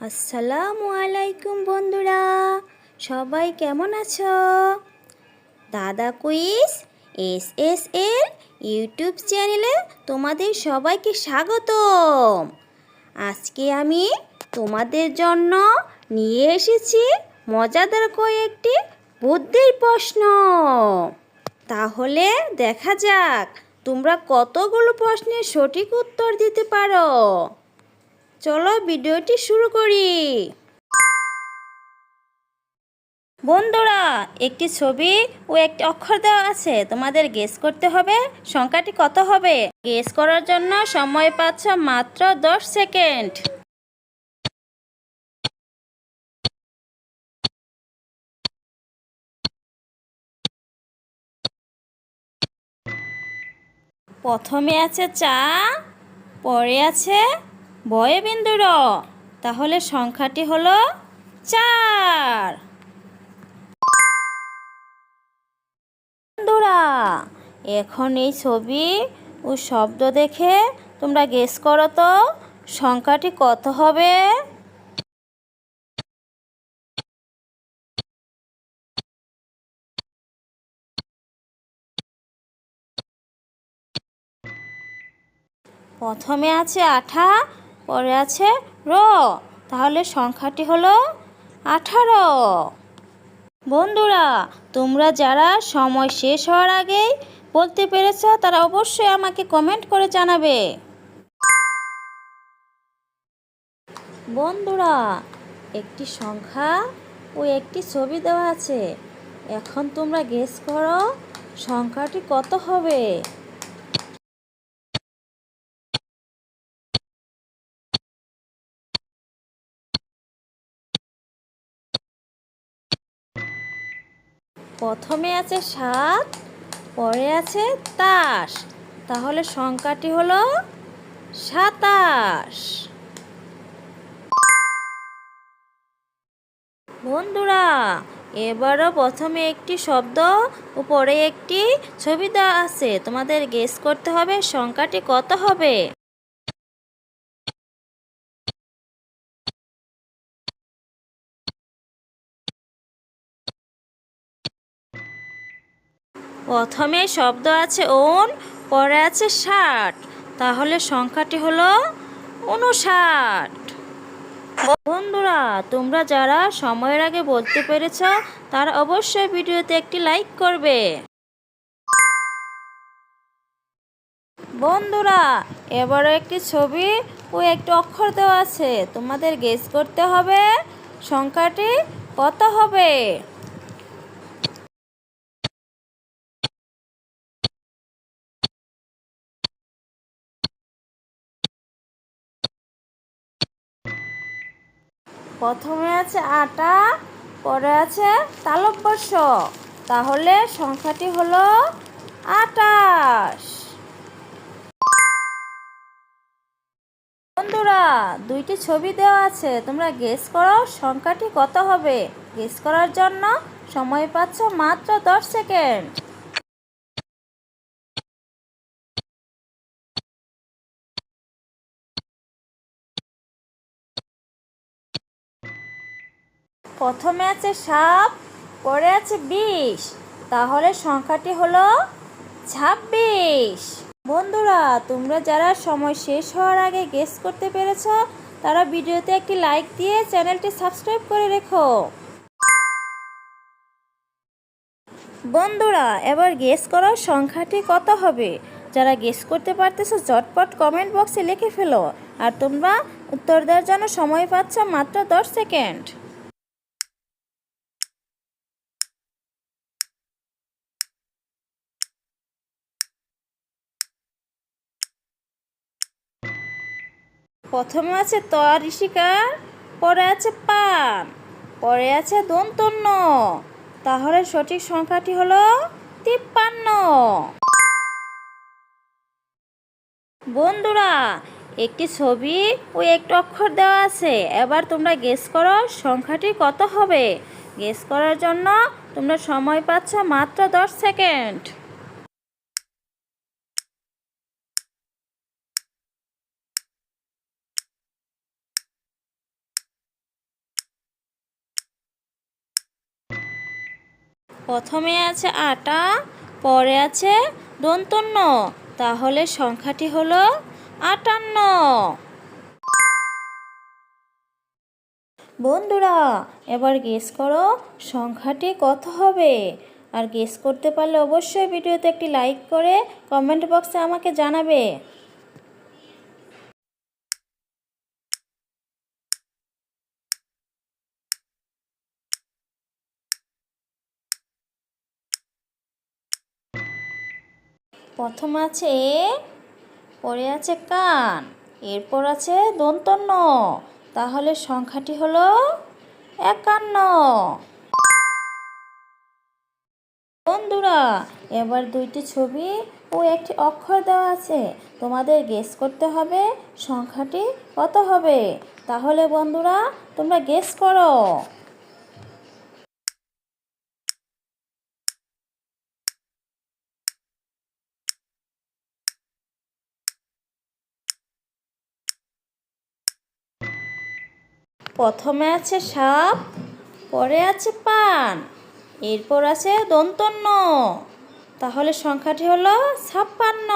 আসসালামু আলাইকুম বন্ধুরা, সবাই কেমন আছো? দাদা কুইজ এস এস এর ইউটিউব চ্যানেলে তোমাদের সবাইকে স্বাগতম। আজকে আমি তোমাদের জন্য নিয়ে এসেছি মজাদার কয়েকটি বুদ্ধির প্রশ্ন। তাহলে দেখা যাক তোমরা কতগুলো প্রশ্নের সঠিক উত্তর দিতে পারো। চলো ভিডিওটি শুরু করি। বন্ধুরা, একটি ছবি ও একটি অক্ষর দেওয়া আছে। তোমাদের গেস করতে হবে, সংখ্যাটি কত হবে? গেস করার জন্য সময় পাচ্ছ মাত্র দশ সেকেন্ড প্রথমে আছে চা, পরে আছে বয়ে বিন্দু র তাহলে সংখ্যাটি হলো চার। বন্ধুরা, এখন এই ছবি ও শব্দ দেখে তোমরা গেস করো তো, সংখ্যাটি কত হবে? প্রথমে আছে আঠা পরে আছে র। তাহলে সংখ্যাটি হলো আঠারো। বন্ধুরা, তোমরা যারা সময় শেষ হওয়ার আগেই বলতে পেরেছ, তারা অবশ্যই আমাকে কমেন্ট করে জানাবে। বন্ধুরা, একটি সংখ্যা ও একটি ছবি দেওয়া আছে। এখন তোমরা গেস করো, সংখ্যাটি কত হবে? প্রথমে আছে সাত, পরে আছে তাস তাহলে সংখ্যাটি হলো সাতাশ। বন্ধুরা, এবারও প্রথমে একটি শব্দ ও পরে একটি ছবি দেওয়া আছে। তোমাদের গেস করতে হবে সংখ্যাটি কত হবে। প্রথমে শব্দ আছে ওন, পরে আছে ষাট। তাহলে সংখ্যাটি হলো উনষাট। বন্ধুরা, তোমরা যারা সময়ের আগে বলতে পেরেছ, তারা অবশ্যই ভিডিওতে একটি লাইক করবে। বন্ধুরা, এবারও একটি ছবি ও একটি অক্ষর দেওয়া আছে। তোমাদের গেস করতে হবে, সংখ্যাটি কত হবে? প্রথমে আছে আটা, পরে আছে তালব্যস্য তাহলে সংখ্যাটি হলো আটাশ। বন্ধুরা, দুইটি ছবি দেওয়া আছে। তোমরা গেস করো সংখ্যাটি কত হবে। গেস করার জন্য সময় পাচ্ছ মাত্র দশ সেকেন্ড প্রথমে আছে সাপ পরে আছে বিশ। তাহলে সংখ্যাটি হলো ছাব্বিশ। বন্ধুরা, তোমরা যারা সময় শেষ হওয়ার আগে গেস করতে পেরেছ, তারা ভিডিওতে একটি লাইক দিয়ে চ্যানেলটি সাবস্ক্রাইব করে রেখো। বন্ধুরা, এবার গেস করো সংখ্যাটি কত হবে। যারা গেস করতে পারতেছো, ঝটপট কমেন্ট বক্সে লিখে ফেলো। আর তোমরা উত্তর দেওয়ার জন্য সময় পাচ্ছ মাত্র দশ সেকেন্ড প্রথমে আছে ত, ঋষিকা, পরে আছে পান পরে আছে দন্তন্য। তাহলে সঠিক সংখ্যাটি হলো তিপ্পান্ন। বন্ধুরা, একটি ছবি ও একটি অক্ষর দেওয়া আছে। এবার তোমরা গেস করো সংখ্যাটি কত হবে। গেস করার জন্য তোমরা সময় পাচ্ছ মাত্র দশ সেকেন্ড প্রথমে আছে আটা, পরে আছে দন্তন্য। তাহলে সংখ্যাটি হলো আটান্ন। বন্ধুরা, এবার গেস করো সংখ্যাটি কত হবে? আর গেস করতে পারলে অবশ্যই ভিডিওতে একটি লাইক করে কমেন্ট বক্সে আমাকে জানাবে। প্রথম আছে এ পরে আছে কান, এরপর আছে দন্তন্য। তাহলে সংখ্যাটি হলো একান্ন। বন্ধুরা, এবার দুইটি ছবি ও একটি অক্ষর দেওয়া আছে। তোমাদের গেস করতে হবে সংখ্যাটি কত হবে। তাহলে বন্ধুরা, তোমরা গেস করো। প্রথমে আছে সাপ পরে আছে পান এরপর আছে দন্তন্য। তাহলে সংখ্যাটি হলো ছাপ্পান্ন।